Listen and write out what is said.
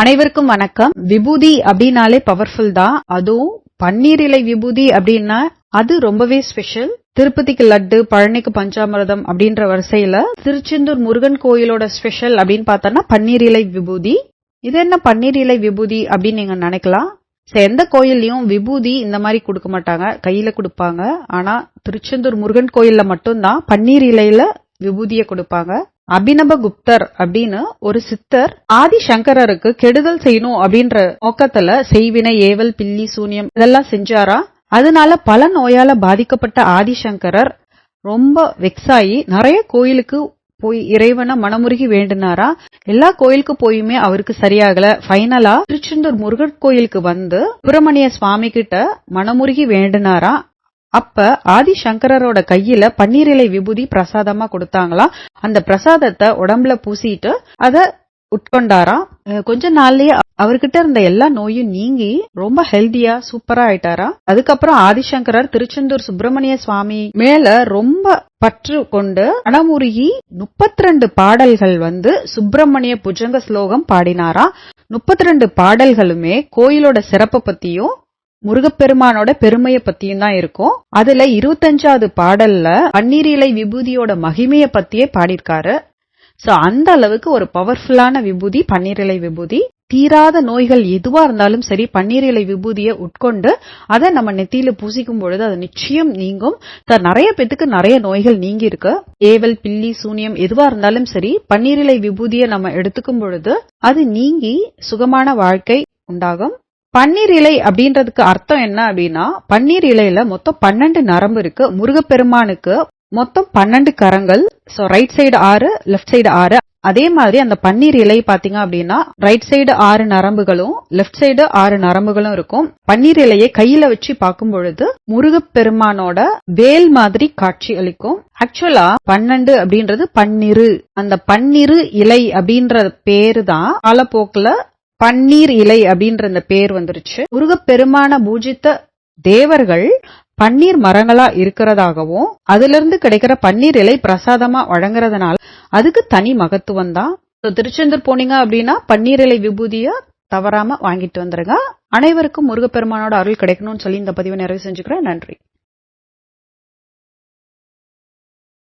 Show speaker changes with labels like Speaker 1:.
Speaker 1: அனைவருக்கும் வணக்கம். விபூதி அப்படின்னாலே பவர்ஃபுல் தான். அதுவும் பன்னீர் இலை விபூதி அப்படின்னா அது ரொம்பவே ஸ்பெஷல் திருப்பதிக்கு லட்டு பழனிக்கு பஞ்சாமிரதம் அப்படின்ற வரிசையில திருச்செந்தூர் முருகன் கோயிலோட ஸ்பெஷல் அப்படின்னு பார்த்தோம்னா பன்னீர் இலை விபூதி. இது என்ன பன்னீர் இலை விபூதி அப்படின்னு நீங்க நினைக்கலாம். எந்த கோயில்லையும் விபூதி இந்த மாதிரி கொடுக்க மாட்டாங்க. கையில கொடுப்பாங்க. ஆனா திருச்செந்தூர் முருகன் கோயில்ல மட்டும்தான் பன்னீர் இலையில விபூதியை கொடுப்பாங்க. அபிநபகுப்தர் அப்படின்னு ஒரு சித்தர் ஆதி சங்கரருக்கு கெடுதல் செய்யணும் அப்படின்ற நோக்கத்துல செய்வினை ஏவல் பில்லி சூனியம் இதெல்லாம் செஞ்சாரா? அதனால பல நோயால பாதிக்கப்பட்ட ஆதிசங்கரர் ரொம்ப வெக்ஸாயி நிறைய கோயிலுக்கு போய் இறைவனை மனமுருகி வேண்டினாரா? எல்லா கோயிலுக்கு போயுமே அவருக்கு சரியாகல. ஃபைனலா திருச்செந்தூர் முருகன் கோயிலுக்கு வந்து சுப்பிரமணிய சுவாமி கிட்ட மனமுருகி வேண்டினாரா? அப்ப ஆதிசங்கரரோட கையில பன்னீர் இலை விபூதி பிரசாதமா கொடுத்தாங்களாம் அந்த பிரசாதத்தை உடம்புல பூசிட்டு அத உட்கொண்டாராம். கொஞ்ச நாள்லயே அவர்கிட்ட இருந்த எல்லா நோயும் நீங்கி ரொம்ப ஹெல்தியா சூப்பரா ஆயிட்டாரா அதுக்கப்புறம் ஆதிசங்கரர் திருச்செந்தூர் சுப்பிரமணிய சுவாமி மேல ரொம்ப பற்று கொண்டு அணமுருகி முப்பத்தி ரெண்டு பாடல்கள் வந்து சுப்பிரமணிய புஜங்க ஸ்லோகம் பாடினாரா முப்பத்தி ரெண்டு பாடல்களுமே கோயிலோட சிறப்பை பத்தியும் முருகப்பெருமானோட பெருமைய பத்தியும் தான் இருக்கும். அதுல இருபத்தஞ்சாவது பாடல்ல பன்னீர் இலை விபூதியோட மகிமைய பத்தியே பாடியிருக்காரு. சோ அந்த அளவுக்கு ஒரு பவர்ஃபுல்லான விபூதி பன்னீர் இலை விபூதி. தீராத நோய்கள் எதுவா இருந்தாலும் சரி பன்னீர் இலை விபூதியை உட்கொண்டு அதை நம்ம நெத்தியில பூசிக்கும் பொழுது அது நிச்சயம் நீங்கும். நிறைய பேத்துக்கு நிறைய நோய்கள் நீங்கி இருக்கு. ஏவல் பில்லி சூனியம் எதுவா இருந்தாலும் சரி பன்னீர் இலை விபூதியை நம்ம எடுத்துக்கும் பொழுது அது நீங்கி சுகமான வாழ்க்கை உண்டாகும். பன்னீர் இலை அப்படின்றதுக்கு அர்த்தம் என்ன அப்படின்னா பன்னீர் இலையில மொத்தம் பன்னெண்டு நரம்பு இருக்கு. முருகப்பெருமானுக்கு மொத்தம் பன்னெண்டு கரங்கள். சோ ரைட் சைடு ஆறு லெஃப்ட் சைடு ஆறு. அதே மாதிரி அந்த பன்னீர் இலை பாத்தீங்க அப்படின்னா ரைட் சைடு ஆறு நரம்புகளும் லெஃப்ட் சைடு ஆறு நரம்புகளும் இருக்கும். பன்னீர் இலையை கையில வச்சு பார்க்கும் பொழுது முருகப்பெருமானோட வேல் மாதிரி காட்சி அளிக்கும். ஆக்சுவலா பன்னெண்டு அப்படின்றது பன்னிரு. அந்த பன்னிரு இலை அப்படின்ற பேரு தான் காலப்போக்குல பன்னீர் இலை அப்படின்ற இந்த பேர் வந்துருச்சு. முருகப்பெருமான பூஜித்த தேவர்கள் பன்னீர் மரங்களா இருக்கிறதாகவும் அதுல இருந்து கிடைக்கிற பன்னீர் இலை பிரசாதமா வழங்குறதுனால அதுக்கு தனி மகத்துவம் தான். திருச்செந்தூர் போனீங்க அப்படின்னா பன்னீர் இலை விபூதிய தவறாம வாங்கிட்டு வந்துருங்க. அனைவருக்கும் முருகப்பெருமானோட அருள் கிடைக்கணும்னு சொல்லி இந்த பதிவை நிறைவு செஞ்சுக்கிறேன். நன்றி.